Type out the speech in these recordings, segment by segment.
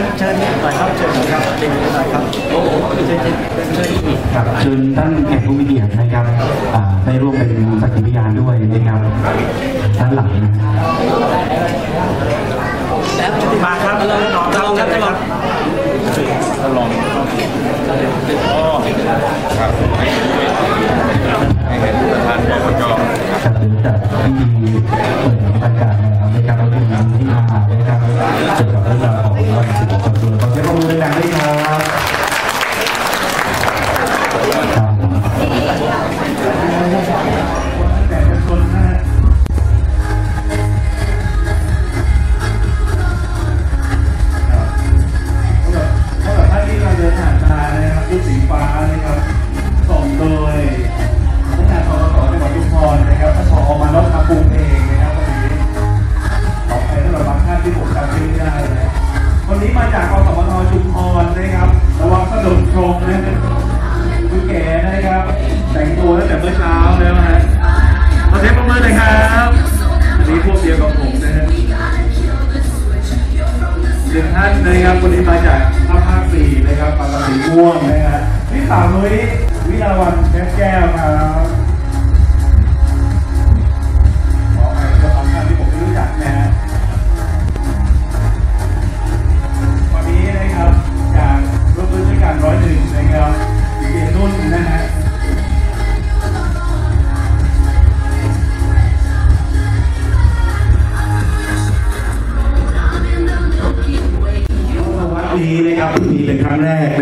ญเชิญหน่อยครับเชิญครับเชิญหน่อยครับโอ้โหเชิญเชิญเชิญอีกครับเชิญท่านแขกผู้มีเกียรตินะครับได้ร่วมเป็นสักขีพยานด้วยนะครับด้านหลังนะครับมาครับเราลอ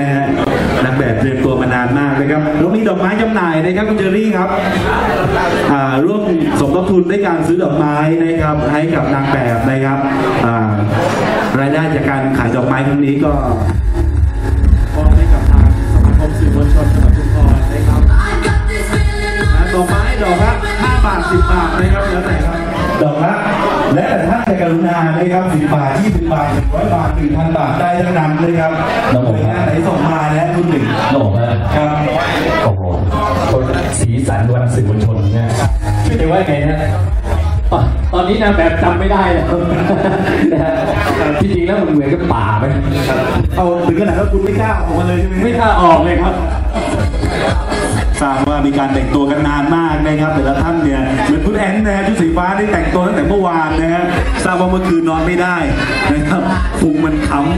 นะฮะนางแบบเตรียมตัวมานานมากนะครับแล้วมีดอกไม้จำหน่ายนะครับคุณเจอรี่ครับอ่าร่วมสมทบทุนด้วยการซื้อดอกไม้นะครับให้กับนางแบบนะครับอ่ารายได้จากการขายดอกไม้ครั้งนี้ก็มอบให้กับทางสมาคมสื่อมวลชนจังหวัดชุมพรนะครับนะดอกไม้ดอกละ5บาท10บาทนะครับแล้วแต่ครับดอกละ และแต่ท่านจะกรุณานะครับ10บาท20บาท100บาท1,000บาทได้ทั้งนั้นเลยครับหน่วยงานไหนส่งมาและคุณหนึ่งโหน่ฮะครับโอ้โหสีสันวันสื่อมวลชนเนี่ยไม่ได้ว่าไงนะตอนตอนนี้นางแบบจำไม่ได้แล้วนะฮะที่จริงแล้วมันเหมือนกับป่าไหมเอาถึงขนาดว่าคุณไม่กล้าออกมาเลยใช่ไหมไม่กล้าออกเลยครับ ทราบว่ามีการแต่งตัวกันนานมากนะครับแต่ละท่านเนี่ยเหมือนคุณแอนนะฮะชุดสีฟ้าที่แต่งตัวตั้งแต่เมื่อวานนะฮะทราบว่าเมื่อคืนนอนไม่ได้นะครับพุงมันค้ำ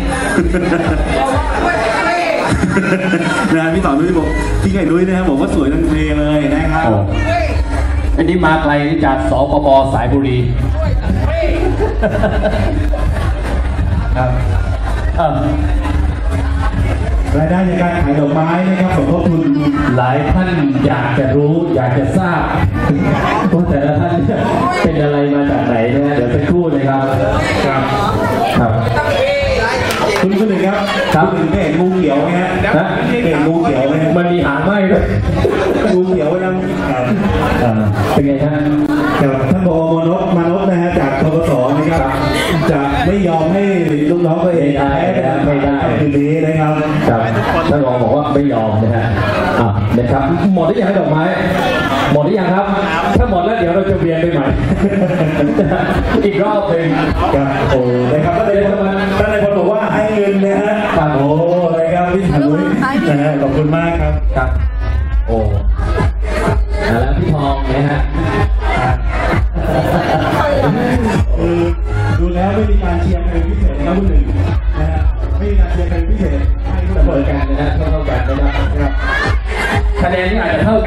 นะฮะพี่ต่อนุ้ยบอกพี่ไก่นุ้ยนะครับบอกว่าสวยทั้งเพลงเลยนะครับโอ้อันนี้มาไกลจากสปปสายบุรีครับเอ่อ รายได้ในการขายดอกไม้นะครับสมทบทุนหลายท่านอยากจะรู้ อยากจะทราบว่าแต่ละท่านเนี่ยเป็นอะไรมาจากไหนนะฮะเดี๋ยวสักครู่นะครับครับครับคุณคุณหนึ่งครับครับณหนึ่งได้เห็นงูเขียวไหมฮะนะเห็นงูเขียวไหมฮะมันมีหางไหมด้วยงูเขียวยังครับอ่าเป็นไงฮะครับท่าน ท่านรองบอกว่าไม่ยอมนะฮะอะนะครับหมดหรือยังให้ดอกไม้ หมดหรือยังครับ ถ้าหมดแล้วเดี๋ยวเราจะเวียนไปใหม่ อีกรอบหนึ่งครับโอ้นะครับ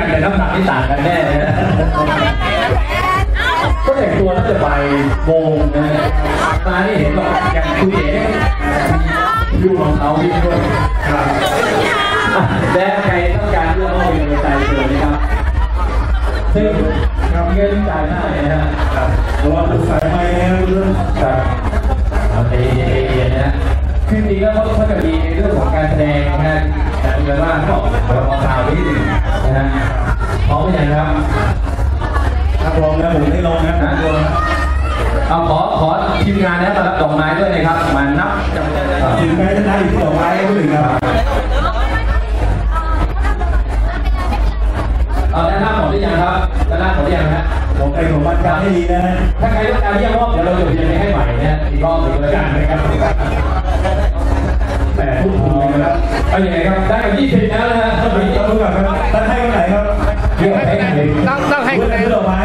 แต่น้ำหนักที่ต่างกันแน่นะก็แต่งตัวน่าจะไปโมงนะมานี่เห็นบอกอย่างคุยเอ๋ยู่ของเขาพี่ด้วยครับและใครต้องการเรื่องมอบเป็นใจเชิญนะครับซึ่งทำเงินจ่ายได้นะฮะระวังถูกสายไม้นะครับคุณผู้ชมครับเอาใจเย็นๆนะคือจริงแล้วเขาจะมีในเรื่องของการแสดงนะแต่เป็นว่าเขาบอกเราเอาข่าวนิดหนึ่ง นะฮะพร้อมหรือยังครับครับลองนะผมได้ลองนะนะเอาขอขอทีมงานนะมารับดอกไม้ด้วยนะครับมานับจำนวนถึงแม้จะได้อยู่ที่ดอกไม้ก็ถึงครับเอาด้านหน้าหมดหรือยังครับด้านหน้าหมดหรือยังฮะผมใจของบ้านการให้ดีนะฮะถ้าใครต้องการเยี่ยมรอบเดี๋ยวเราจะเรียนไปให้ใหม่นะฮะอีกรอบหนึ่งแล้วกันนะครับ แปดทุ่มนนะครับเอาอย่างไรครับ ได้กับยี่สิบแล้วนะฮะต้องรู้ก่อนครับท่านให้คนไหนครับเดี๋ยวให้กันไหนต้องต้องให้คะแนนดอกไม้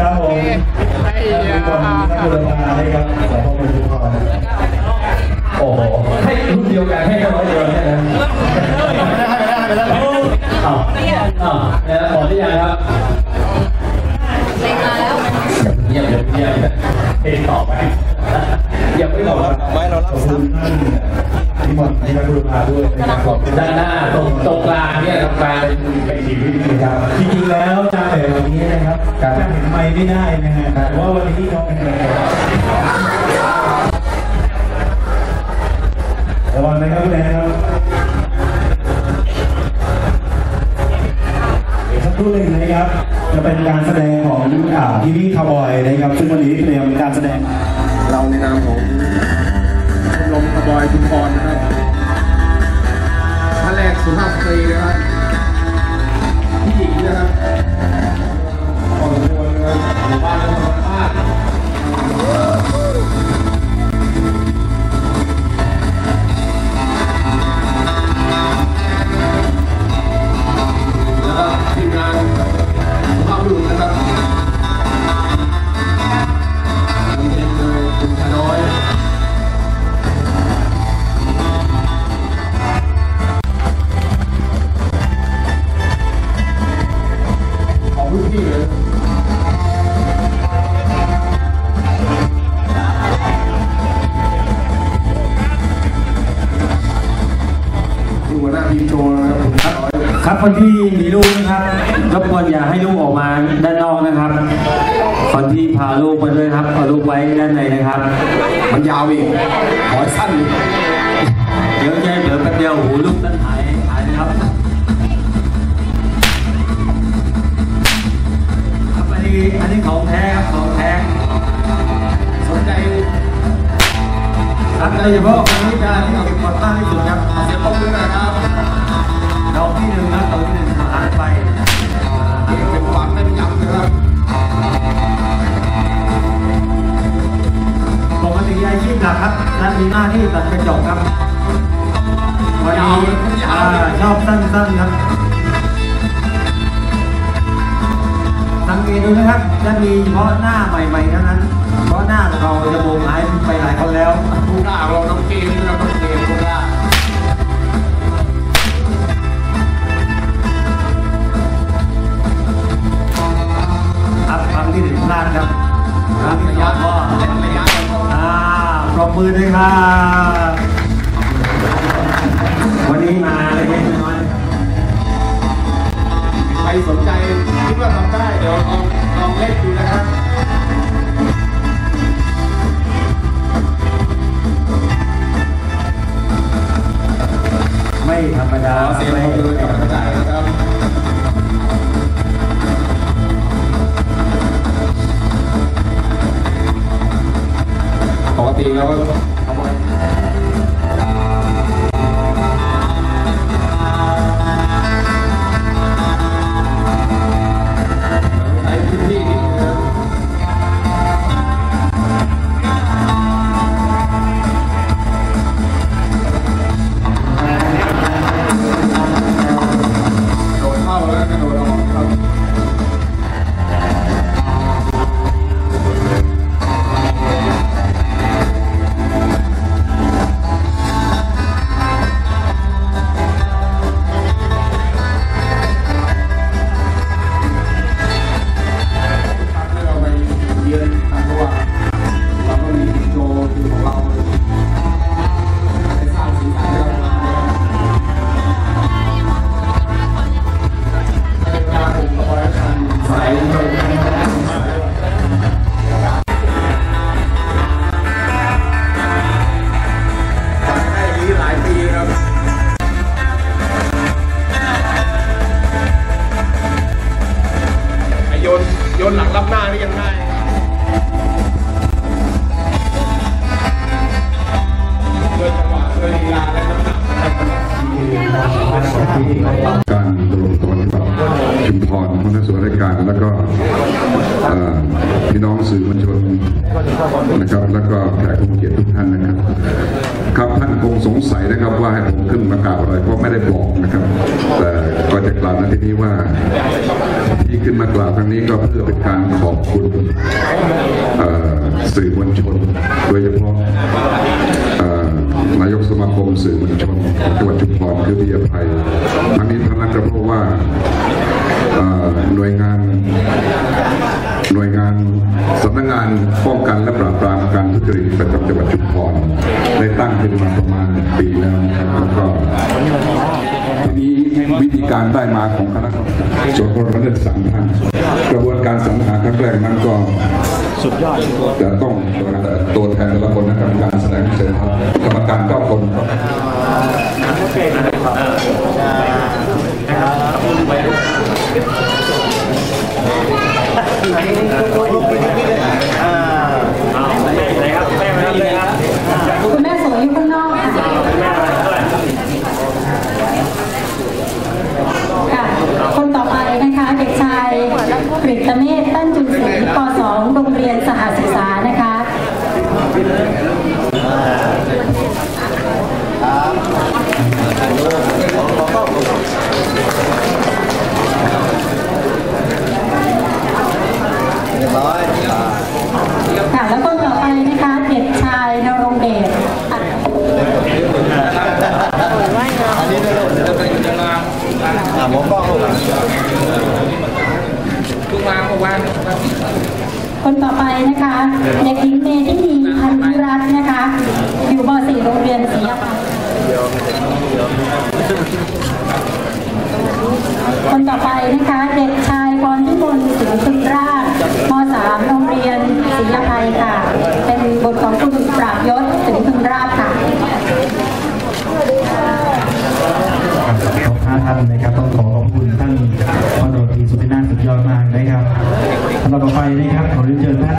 ครับผมให้คนยาท่านบุรพานะครับขอขอบคุณทุกคนโอ้โหให้รุ่นเดียวกันให้กันร้อยเดียว หมดในการบุรพาด้วยนะครับขอบคุณด้านหน้าตรงตรงกลางเนี่ยตรงกลางเป็นเป็นสีวิธีครับจริงๆแล้วจาแบบวันนี้นะครับจะเห็นไม่ไม่ได้นะฮะแต่ว่าวันนี้น้องเป็นระวังนะครับคุณแอนครับเดี๋ยวสักครู่หนึ่งนะครับ จะเป็นการแสดงของอ่าพี่พี่คาร์บอยนะครับ ซึ่งวันนี้เตรียมการแสดงเราในนามของชมรมขบอยชุมพรนะครับท่านแรก สุภาพสตรีนะครับผู้หญิงนะครับขอสมควรนะครับหมู่บ้านและธรรมชาติ ครับคนที่มีลูกนะครับรบกวนอย่าให้ลูกออกมาด้านนอกนะครับ คนที่พาลูกมาด้วยครับเอาลูกไว้ด้านในนะครับ มันยาวอีกขอให้สั้นอีกเดี๋ยวจะเดี๋ยวแป๊บเดียวหูลูกต้นหายหายนะครับครับอันนี้อันนี้ของแท้ครับของแท้สนใจครับโดยเฉพาะคนที่จะที่เก็บกดมา ติอาชีพหลักครับและมีหน้าที่ตัดกระจกครับวันนี้อ่าชอบสั้นๆครับสังเกตดูนะครับ จะมีเฉพาะหน้าใหม่ๆเท่านั้น เพราะหน้าเราจะโบกหายไปหลายคนแล้วผู้กล้าเราน้องเกมเราน้องเกมผู้กล้าครับครั้งที่หนึ่งพลาดครับครั้งที่สองก็ระยะอ่าป รบมือด้วยครับ วันนี้มาเล็กๆน้อยใครสนใจคิดว่าทำได้ เดี๋ยวลองลองเล่นดูนะครับไม่ธรรมดาเสียงปรบมือกับกระจาย วนราชการแล้วก็พี่น้องสื่อมวลชนนะครับ แล้วก็แขกผู้เกียรติทุกท่านนะครับ ครับท่านคงสงสัยนะครับว่าให้ผมขึ้นมากล่าวอะไรเพราะไม่ได้บอกนะครับ แต่ก็จะกล่าวในที่นี้ว่าที่ขึ้นมากล่าวครั้งนี้ก็เพื่อเป็นการขอบคุณสื่อมวลชน โดยเฉพาะนายกสมาคมสื่อมวลชนจังหวัดชุมพรคือพี่อภัยทั้งนี้ กงานป้องกันและปราบปรามการทุจริตประจำจังหวัดชุมพรได้ตั้งขึ้นมาประมาณปีแล้วนะครับแล้วก็ทีนี้วิธีการได้มาของคณะส่วนคนรัฐสังท่านกระบวนการสรรหาครั้งแรกนั้นก็สุดยอดจะต้องตัวแทนแต่ละคนนะครับการแสดงเสร็จครับกรรมการเก้าคนครับ ค่ะแล้วคนต่อไปนะคะเด็กชายนรงเดชอะอันนี้ได้เลยอ่าหมอกล้องลงคนต่อไปนะคะเด็กหญิงเมธินีพันธุรัตน์นะคะ อยู่ม .4 โรงเรียนศรีอภัย คนต่อไปนะคะ เด็กชายพรพิมลเสือคุณราชม .3 โรงเรียนศรียภัยค่ะ เป็นบทของคุณปราบยศถึงคุณราชค่ะขอบคุณท่านนะครับต้องขอขอบคุณท่านพลดรีสุพินาสุดยอดมากนะครับต่อไปนะครับขอเรียนเชิญท่าน